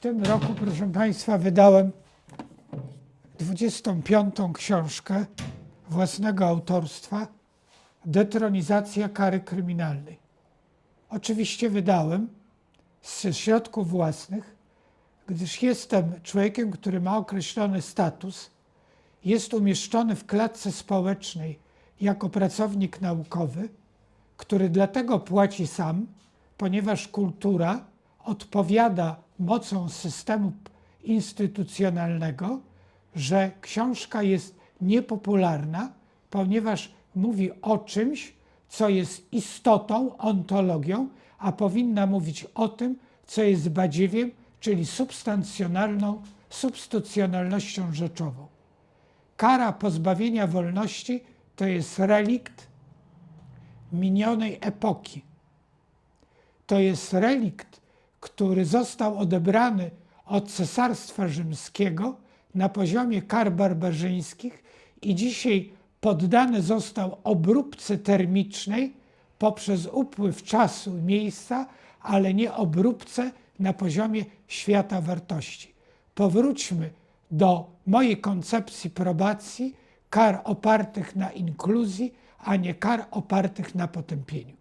tym roku, proszę Państwa, wydałem 25. książkę własnego autorstwa Detronizacja kary kryminalnej. Oczywiście wydałem z środków własnych, gdyż jestem człowiekiem, który ma określony status, jest umieszczony w klatce społecznej jako pracownik naukowy, który dlatego płaci sam, ponieważ kultura odpowiada mocą systemu instytucjonalnego, że książka jest niepopularna, ponieważ mówi o czymś, co jest istotą, ontologią, a powinna mówić o tym, co jest badziewiem, czyli substancjonalną, substytucjonalnością rzeczową. Kara pozbawienia wolności to jest relikt minionej epoki. To jest relikt, który został odebrany od Cesarstwa Rzymskiego na poziomie kar barbarzyńskich i dzisiaj poddany został obróbce termicznej poprzez upływ czasu i miejsca, ale nie obróbce na poziomie świata wartości. Powróćmy do mojej koncepcji probacji kar opartych na inkluzji, a nie kar opartych na potępieniu.